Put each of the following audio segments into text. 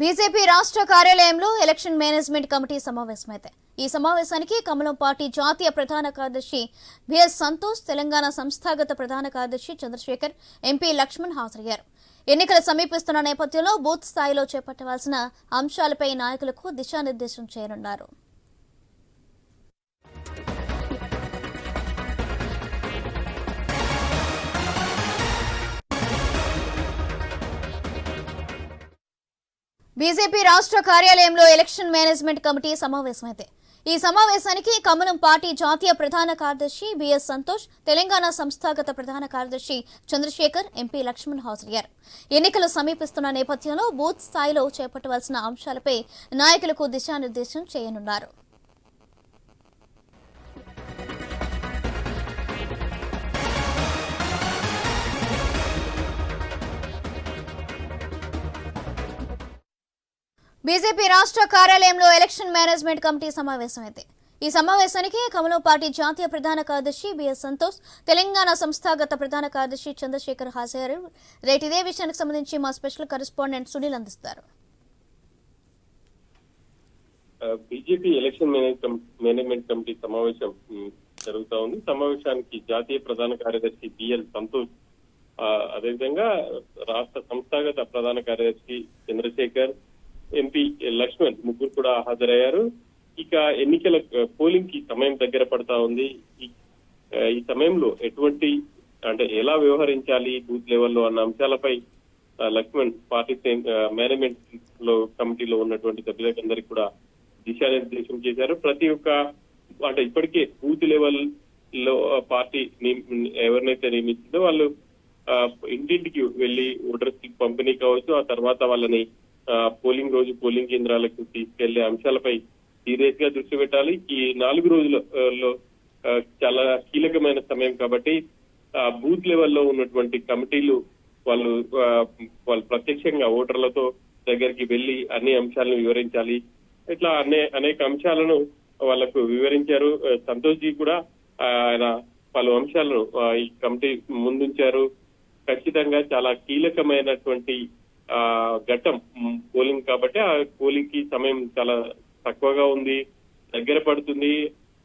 BJP రాష్ట్ర కార్యాలయంలో election management committee సమావేశమైతే. ఈ సమావేశానికి కమలం పార్టీ జాతీయ ప్రధాన కార్యదర్శి బిఎస్ సంతోష్ తెలంగాణ సంస్థాగత ప్రధాన కార్యదర్శి చంద్రశేఖర్ ఎంపీ లక్ష్మణ్ హాజరయ్యారు. ఎన్నికలు సమీపిస్తున్న నేపథ్యంలో బూత్ స్థాయిలో చేపట్టవలసిన అంశాలపై నాయకులకు దిశానిర్దేశం చేయనున్నారు. బీజేపీ రాష్ట్ర కార్యాలయంలో ఎలక్షన్ మేనేజ్మెంట్ కమిటీ సమావేశమైంది ఈ సమావేశానికి కమలం పార్టీ జాతీయ ప్రధాన కార్యదర్శి బిఎస్ సంతోష్ తెలంగాణ సంస్థాగత ప్రధాన కార్యదర్శి చంద్రశేఖర్ ఎంపీ లక్ష్మణ్ హాజరయ్యారు. ఎన్నికలు సమీపిస్తున్న నేపథ్యంలో బూత్ స్థాయిలో చేపట్టవలసిన అంశాలపై నాయకులకు దిశానిర్దేశం చేయనున్నారు. బీజేపీ రాష్ట్ర కార్యాలయంలో ఎలక్షన్ మేనేజ్మెంట్ కమిటీ సమావేశమైంది. ఈ సమావేశానికి కమలం పార్టీ జాతీయ ప్రధాన కార్యదర్శి బిఎస్ సంతోష్ తెలంగాణ సంస్థాగత ప్రధాన కార్యదర్శి చంద్రశేఖర్ హాజరయ్యారు. రేటు ఇదే విషయానికి సంబంధించి మా స్పెషల్ కరెస్పాండెంట్ సునీల్ అందిస్తారు. BJP election manage management committee సమావేశం జరుగుతా ఉంది. సమావేశానికి జాతీయ ప్రధాన కార్యదర్శి బిఎల్ సంతోష్ అదేవిధంగా రాష్ట్ర సంస్థాగత ప్రధాన కార్యదర్శి చంద్రశేఖర్ ఎంపీ లక్ష్మణ్ ముగ్గురు కూడా హాజరయ్యారు. ఇక ఎన్నికల పోలింగ్కి సమయం దగ్గర పడతా ఉంది. ఈ- సమయంలో ఎటువంటి అంటే ఎలా వ్యవహరించాలి బూత్ లెవెల్లో అన్న అంశాలపై లక్ష్మణ్ పార్టీ మేనేజ్మెంట్లో కమిటీలో ఉన్నటువంటి సభ్యులందరికీ కూడా దిశానిర్దేశం చేశారు. ప్రతి ఒక్క అంటే ఇప్పటికే బూత్ లెవెల్లో పార్టీ నియమ- ఎవరినైతే నియమించిందో వాళ్ళు ఇంటింటికి వెళ్ళి ఓటర్స్కి పంపిణీ కావచ్చు. ఆ తర్వాత వాళ్ళని పోలింగ్ రోజు పోలింగ్ కేంద్రాలకు తీసుకెళ్ళే అంశాలపై సీరియస్గా దృష్టి పెట్టాలి. ఈ నాలుగు రోజుల లో చాలా కీలకమైన సమయం కాబట్టి ఆ, బూత్ లెవెల్లో ఉన్నటువంటి కమిటీలు వాళ్ళు వాళ్ళు ప్రత్యక్షంగా ఓటర్లతో దగ్గరికి వెళ్ళి అన్ని అంశాలను వివరించాలి. ఇట్లా అనే అనేక అంశాలను వాళ్ళకు వివరించారు. సంతోష్ జీ కూడా ఆయన పలు అంశాలను ఈ కమిటీ ముందుంచారు. ఖచ్చితంగా చాలా కీలకమైనటువంటి ఘట్టం పోలింగ్ కాబట్టి ఆ పోలింగ్కి సమయం చాలా తక్కువగా ఉంది దగ్గర పడుతుంది.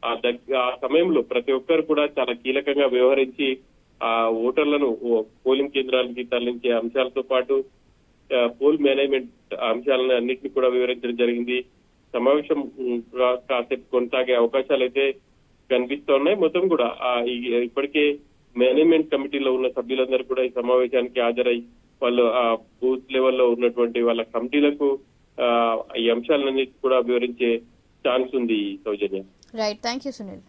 ఆ దగ్గ ఆ సమయంలో ప్రతి ఒక్కరు కూడా చాలా కీలకంగా వ్యవహరించి ఆ ఓటర్లను పోలింగ్ కేంద్రాలకి తరలించే అంశాలతో పాటు పోల్ మేనేజ్మెంట్ అంశాలను అన్నింటినీ కూడా వివరించడం జరిగింది. సమావేశం కాసేపు కొనసాగే అవకాశాలు అయితే కనిపిస్తున్నాయి. మొత్తం కూడా ఇప్పటికే మేనేజ్మెంట్ కమిటీలో ఉన్న సభ్యులందరూ కూడా ఈ సమావేశానికి హాజరై వాళ్ళు ఆ బూత్ లెవెల్లో ఉన్నటువంటి వాళ్ళ కమిటీలకు ఆ, ఈ అంశాలన్నిటి కూడా వివరించే ఛాన్స్ ఉంది Soujanya. Right thank you Sunil